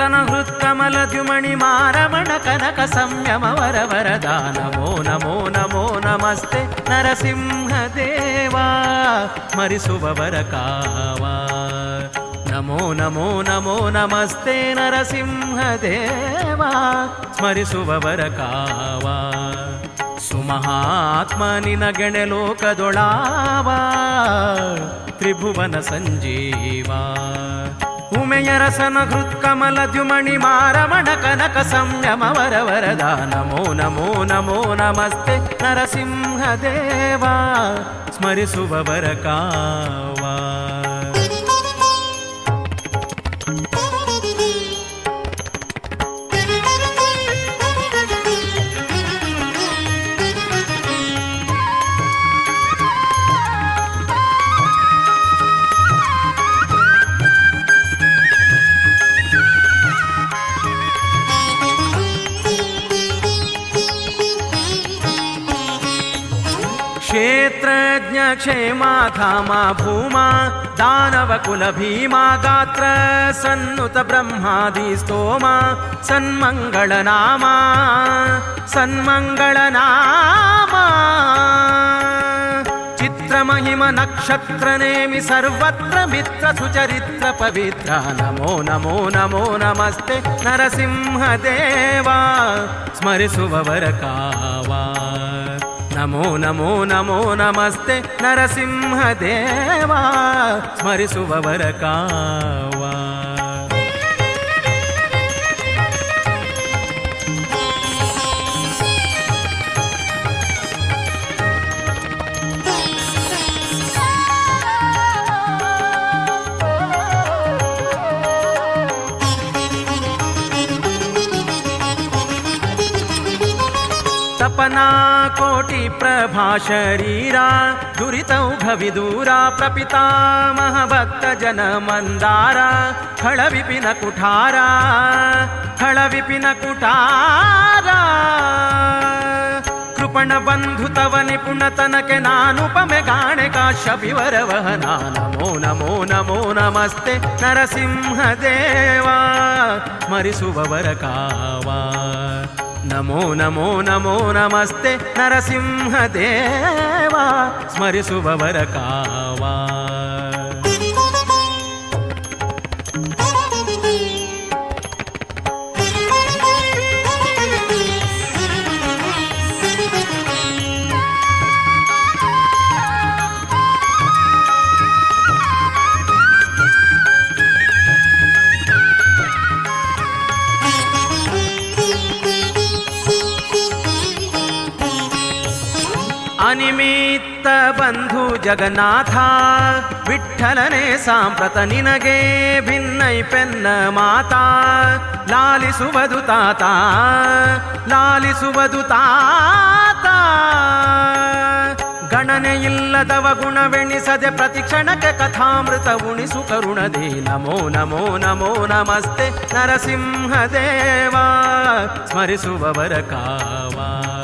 రసన హృత్కమల ద్యుమణి మారమణ కనక సంయమ వర వరదా నమో నమో నమో నమస్తే నరసింహ దేవా స్మరిసువ వర కావా నమో నమో నమో నమస్తే నరసింహ దేవా స్మరిసువ వర ಕಾವಾ ಸುಮಹಾತ್ಮನಿನ ಗೆಣೆಲೋಕದೊಳಾವಾ ఉమయరసన హృత్కమలద్యుమణి మారమణ కనక సంయమ వర వరద నమో నమో నమో నమస్తే నరసింహదేవా స్మరిసువ వరకావా क्षेत्रज्ञ क्षेमा धामा भूमा दानवकुलभीमा गात्र सन्नुत ब्रह्मादि स्तोमा सन्मङ्गलनामा सन्मङ्गलनामा चित्रमहिम नक्षत्रनेमि सर्वत्र मित्रसुचरित्र पवित्र नमो नमो नमो नमस्ते नरसिंहदेवा स्मरिसुवरकावा నమో నమో నమో నమస్తే నరసింహ దేవా तपना कोटिप्रभा शरीरा, दुरितौ खड़ विपिन कुठारा कृपण बंधु तव निपुणतनके नानुपमे गाणे काश्यपिवरवहना नमो नमो नमो, नमस्ते नरसिंहदेवा मरिसुववर कावा। నమో నమో నమో నమస్తే నరసింహదేవా స్మరిసువర కావా. ಅನಿಮಿತ್ತ ಬಂಧು ಜಗನ್ನಾಥ ವಿಠಲನೆ ಸಾಂಪ್ರತ ನಿನಗೆ ಭಿನ್ನೈ ಪೆನ್ನ ಮಾತಾ. ಲಾಲಿಸುವುದು ತಾತ ಲಾಲಿಸುವುದು ತಾತ. ಗಣನೆ ಇಲ್ಲದವ ಗುಣವೆಣಿಸದೆ ಪ್ರತಿಕ್ಷಣಕ್ಕೆ ಕಥಾಮೃತ ಉಣಿಸು ಕರುಣದಿ. ನಮೋ ನಮೋ ನಮೋ, ನಮಸ್ತೆ ನರಸಿಂಹ ದೇವಾ ಸ್ಮರಿಸುವವರ ಕಾವಾ.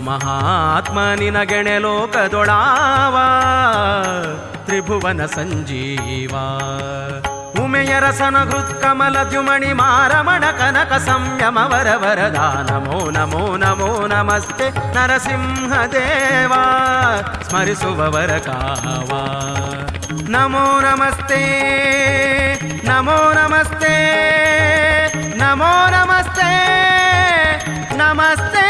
ಸುಮಹಾತ್ಮನಿನ ಗೆಣೆ ಲೋಕದೊಳಾವ ತ್ರಿಭುವನ ಸಂಜೀವ ಉಮೆಯರಸನ ಹೃತ್ಕಮಲ ದ್ಯುಮಣಿ ಮಾರಮಣ ಕನಕ ಸಂಯಮ ವರ ವರದ ನಮೋ ನಮೋ ನಮೋ ನಮಸ್ತೆ ನರಸಿಂಹ ದೇವಾ ಸ್ಮರಿಸುವವರ ಕಾವ. ನಮೋ ನಮಸ್ತೆ ನಮೋ ನಮಸ್ತೆ ನಮೋ ನಮಸ್ತೆ ನಮಸ್ತೆ.